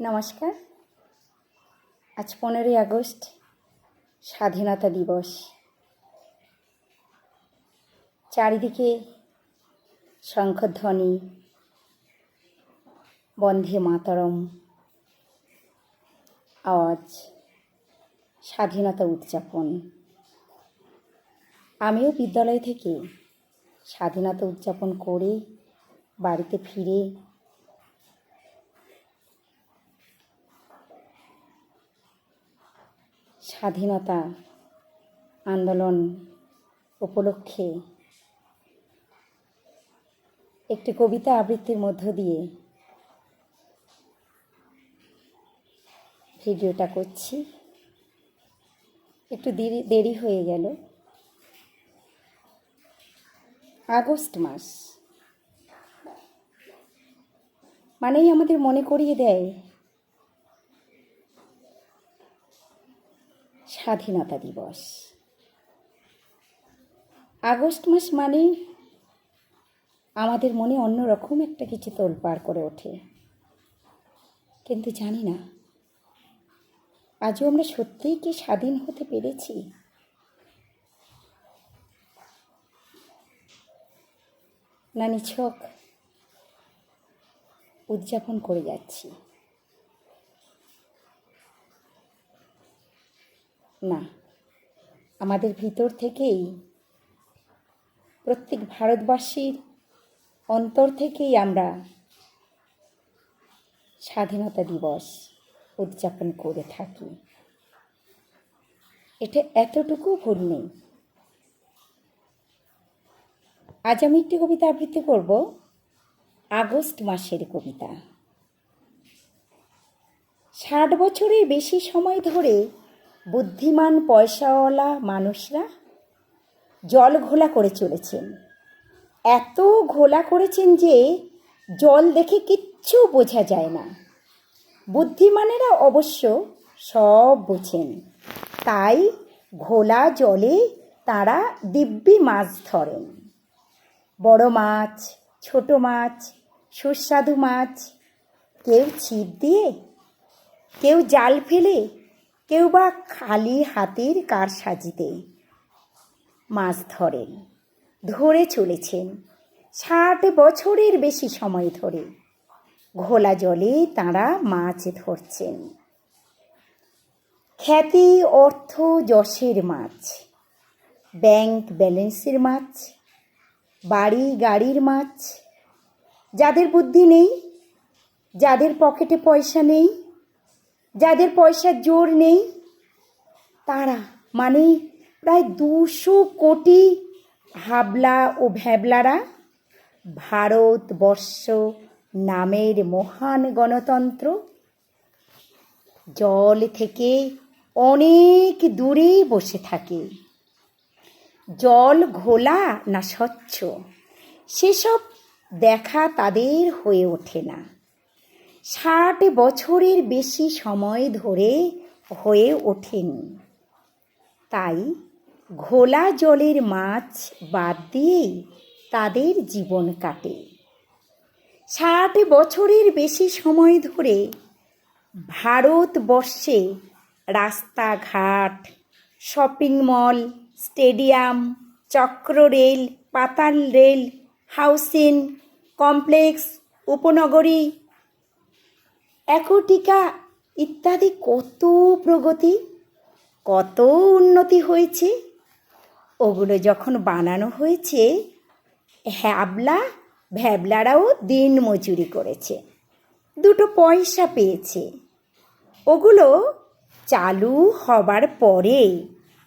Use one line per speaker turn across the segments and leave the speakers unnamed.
নমস্কার। আজ পনেরোই আগস্ট, স্বাধীনতা দিবস। চারিদিকে শঙ্খধ্বনি বন্ধে মাতরম। আওয়াজ স্বাধীনতা উদযাপন। আমিও বিদ্যালয় থেকে স্বাধীনতা উদযাপন করে বাড়িতে ফিরে স্বাধীনতা আন্দোলন উপলক্ষে একটি কবিতা আবৃত্তির মধ্য দিয়ে ভিডিওটা করছি। একটু দেরি দেরি হয়ে গেল। আগস্ট মাস। মানেই আমাদের মনে করিয়ে দেয় স্বাধীনতা দিবস। আগস্ট মাস মানে আমাদের মনে অন্যরকম একটা কিছু তোলপাড় করে ওঠে। কিন্তু জানি না, আজও আমরা সত্যিই কি স্বাধীন হতে পেরেছি? না নিছক উদযাপন করে যাচ্ছি। না, আমাদের ভিতর থেকেই, প্রত্যেক ভারতবাসীর অন্তর থেকেই আমরা স্বাধীনতা দিবস উদযাপন করে থাকি। এটা এতটুকু ভুল নেই। আজ আমি একটি কবিতা আবৃত্তি করব, আগস্ট মাসের কবিতা। ষাট বছরের বেশি সময় ধরে বুদ্ধিমান পয়সাওয়ালা মানুষরা জল ঘোলা করে চলেছেন। এত ঘোলা করেছেন যে জল দেখে কিচ্ছু বোঝা যায় না। বুদ্ধিমানেরা অবশ্য সব বোঝেন। তাই ঘোলা জলে তারা দিব্যি মাছ ধরেন। বড় মাছ, ছোট মাছ, সুস্বাদু মাছ, কেউ ছিপ দিয়ে, কেউ জাল ফেলে কেউ বা খালি হাতের কার সাজিতে মাছ ধরেন, ধরে চলেছেন। ষাট বছরের বেশি সময় ধরে ঘোলা জলে তাঁরা মাছ ধরছেন। খ্যাতি, অর্থ, যশের মাছ, ব্যাংক ব্যালেন্সের মাছ, বাড়ি গাড়ির মাছ, যাদের বুদ্ধি নেই, যাদের পকেটে পয়সা নেই যাদের পয়সার জোর নেই, তারা মানে প্রায় দুশো কোটি হাবলা ও ভ্যাবলারা ভারতবর্ষ নামের মহান গণতন্ত্র। জল থেকে অনেক দূরে বসে থাকে। জল ঘোলা না স্বচ্ছ, সেসব দেখা তাদের হয়ে ওঠে না। ষাট বছরের বেশি সময় ধরে হয়ে ওঠেনি। তাই ঘোলা জলের মাছ বাদ দিয়েই তাদের জীবন কাটে। ষাট বছরের বেশি সময় ধরে ভারতবর্ষে রাস্তাঘাট, শপিং মল, স্টেডিয়াম চক্র রেল পাতাল রেল, হাউসিং কমপ্লেক্স, উপনগরী একটিকা ইত্যাদি কত প্রগতি, কত উন্নতি হয়েছে। ওগুলো যখন বানানো হয়েছে, হ্যাবলা ভ্যাবলারাও দিন মজুরি করেছে, দুটো পয়সা পেয়েছে। ওগুলো চালু হবার পরে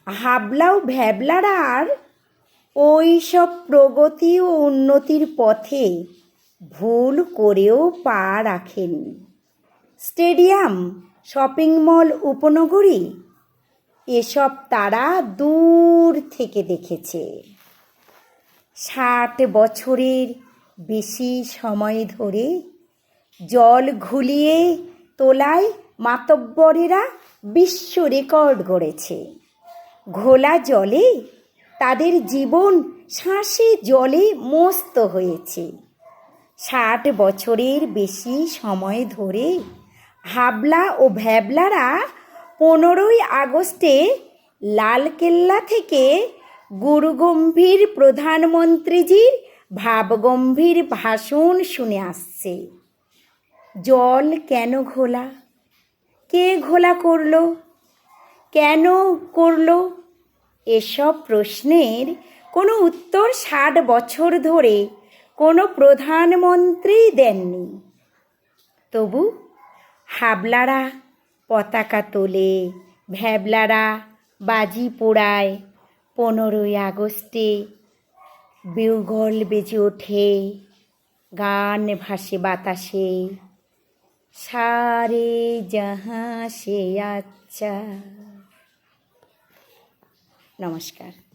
হাবলাও ভ্যাবলারা আর ওই সব প্রগতি ও উন্নতির পথে ভুল করেও পা রাখেনি স্টেডিয়াম, শপিং মল, উপনগরী, এসব তারা দূর থেকে দেখেছে। ষাট বছরের বেশি সময় ধরে জল ঘুলিয়ে তোলায় মাতব্বরেরা বিশ্ব রেকর্ড গড়েছে। ঘোলা জলে তাদের জীবন শ্বাসে জলে মস্ত হয়েছে। ষাট বছরের বেশি সময় ধরে হাবলা ও ভ্যাবলারা পনেরোই আগস্টে লালকেল্লা থেকে গুরুগম্ভীর প্রধানমন্ত্রীজির ভাবগম্ভীর ভাষণ শুনে আসছে। জল কেন ঘোলা? কে ঘোলা করল? কেন করল? এসব প্রশ্নের কোনো উত্তর ষাট বছর ধরে কোনো প্রধানমন্ত্রী দেননি। তবু হাবলারা পতাকা তোলে, ভ্যাবলারা বাজি পোড়ায়। পনেরোই আগস্টে বিউগল বেজে ওঠে, গান ভাসে বাতাসে। সারে যাহা সে আচ্ছা। নমস্কার।